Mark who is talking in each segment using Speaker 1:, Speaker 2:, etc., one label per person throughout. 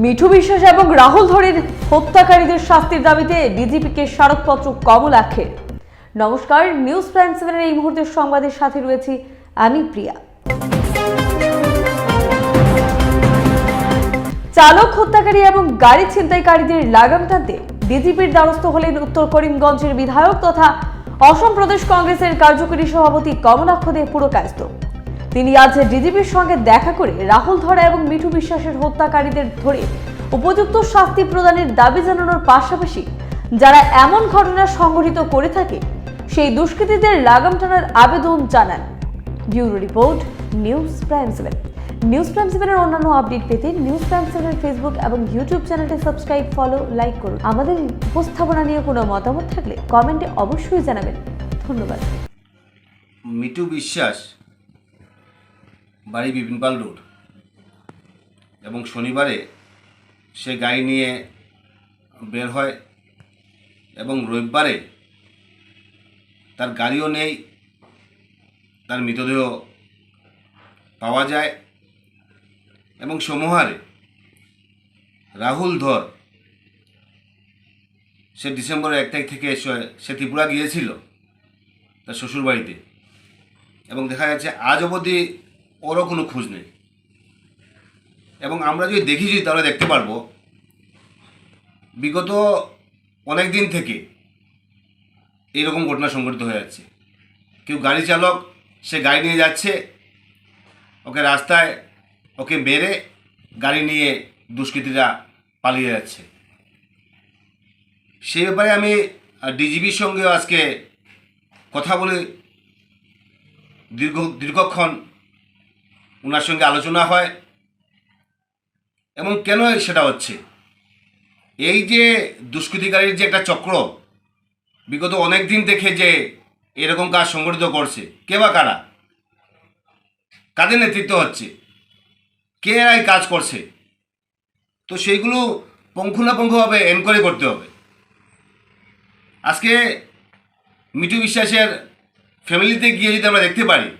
Speaker 1: মিঠু বিশ্বাস এবং রাহুল ধরের হত্যাকারীদের শাস্তির দাবিতে ডিজিপিকে স্মারকপত্র কমলাক্ষের নমস্কার, নিউজ প্রাইম সেভেনের এই মুহূর্তের সংবাদের সাথে রয়েছি আমি প্রিয়া। চালক, হত্যাকারী এবং গাড়ি ছিনতাইকারীদের লাগাম টানতে ডিজিপির দ্বারস্থ হলেন উত্তর করিমগঞ্জের বিধায়ক তথা অসম প্রদেশ কংগ্রেসের কার্যকরী সভাপতি কমলাক্ষ দে পুরকায়স্ত তিনি আজ ডিজিপির সঙ্গে দেখা করে রাহুল ধরা এবং মিঠু বিশ্বাসের হত্যাকারীদের ধরে উপযুক্ত শাস্তি প্রদানের দাবি জানানোর পাশাপাশি যারা এমন ঘটনা সংঘটিত করে থাকে, সেই দুষ্কৃতীদের লাগাম টানার আবেদন জানান। Bureau report, news prime seven. News prime সেভেনের অন্যান্য আপডেট পেতে নিউজ প্রাইম সেভেনের ফেসবুক এবং ইউটিউব চ্যানেলটি সাবস্ক্রাইব, ফলো, লাইক করুন। আমাদের উপস্থাপনা নিয়ে কোনো মতামত থাকলে কমেন্টে অবশ্যই জানাবেন। ধন্যবাদ।
Speaker 2: মিটু বিশ্বাস বাড়ি বিপিনপাল রোড। এবং শনিবারে সে গাড়ি নিয়ে বের হয় এবং রবিবারে তার গাড়িও নেই, তার মৃতদেহ পাওয়া যায় এবং সমহারে রাহুল ধর, সে ডিসেম্বরের এক তারিখ থেকে সে- সে ত্রিপুরা গিয়েছিল তার শ্বশুরবাড়িতে। এবং দেখা যাচ্ছে আজ অবধি ওরও কোনো খোঁজ নেই। এবং আমরা যদি দেখি যদি, তাহলে দেখতে পারব। বিগত অনেক দিন থেকে এইরকম ঘটনা সংঘটিত হয়ে যাচ্ছে। কেউ গাড়ি চালক, সে গাড়ি নিয়ে যাচ্ছে, ওকে রাস্তায় ওকে মেরে গাড়ি নিয়ে দুষ্কৃতীরা পালিয়ে যাচ্ছে। সেই ব্যাপারে আমি ডিজিবির সঙ্গেও আজকে কথা বলে দীর্ঘ, দীর্ঘক্ষণ ওনার সঙ্গে আলোচনা হয়। এবং কেন সেটা হচ্ছে? এই যে দুষ্কৃতিকারীর যে একটা চক্র, বিগত অনেক দিন থেকে যে এরকম কাজ সংগঠিত করছে, কে বা কারা? কাদের নেতৃত্ব হচ্ছে? কে এই কাজ করছে? তো সেইগুলো পঙ্খুনাপঙ্খভাবে এনকোয়ারি করতে হবে। আজকে মিটু বিশ্বাসের ফ্যামিলিতে গিয়ে যদি আমরা দেখতে পারি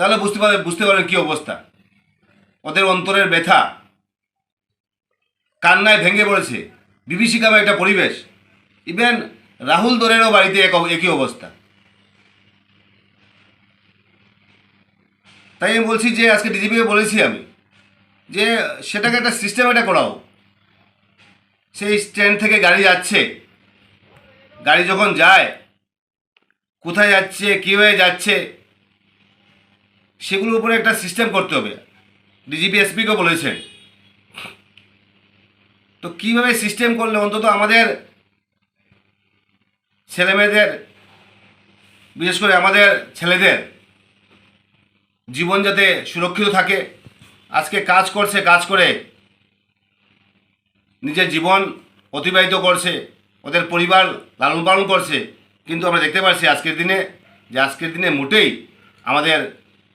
Speaker 2: তাহলে বুঝতে পারবে বুঝতে পারবেন কী অবস্থা। ওদের অন্তরের ব্যথা। কান্নায় ভেঙে পড়েছে। বিভীষিকাময় একটা পরিবেশ। ইভেন রাহুল দোরেরও বাড়িতে এক একই অবস্থা। তাই আমি বলছি যে, আজকে ডিজিপিকে বলেছি আমি যে, সেটাকে একটা সিস্টেম একটা করাও। সেই স্ট্যান্ড থেকে গাড়ি যাচ্ছে। গাড়ি যখন যায়, কোথায় যাচ্ছে কীভাবে যাচ্ছে সেগুলোর উপরে একটা সিস্টেম করতে হবে। ডিজিপি এসপিকেও বলেছেন। তো কীভাবে সিস্টেম করলে অন্তত আমাদের ছেলেমেয়েদের, বিশেষ করে আমাদের ছেলেদের জীবন যাতে সুরক্ষিত থাকে, আজকে কাজ করছে, কাজ করে নিজের জীবন অতিবাহিত করছে, ওদের পরিবার লালন পালন করছে, কিন্তু আমরা দেখতে পাচ্ছি আজকের দিনে যে আজকের দিনে মোটেই আমাদের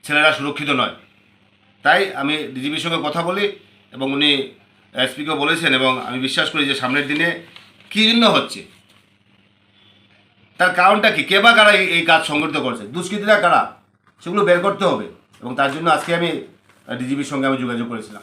Speaker 2: ছেলেরা সুরক্ষিত নয়। তাই আমি ডিজিপির সঙ্গে কথা বলি এবং উনি এসপিকেও বলেছেন এবং আমি বিশ্বাস করি যে সামনের দিনে কী জন্য হচ্ছে? তার কারণটা কি? কে বা কারা এই- কাজ সংগঠিত করছে? দুষ্কৃতীরা কারা? সেগুলো বের করতে হবে এবং তার জন্য আজকে আমি ডিজিপির সঙ্গে আমি যোগাযোগ করেছিলাম।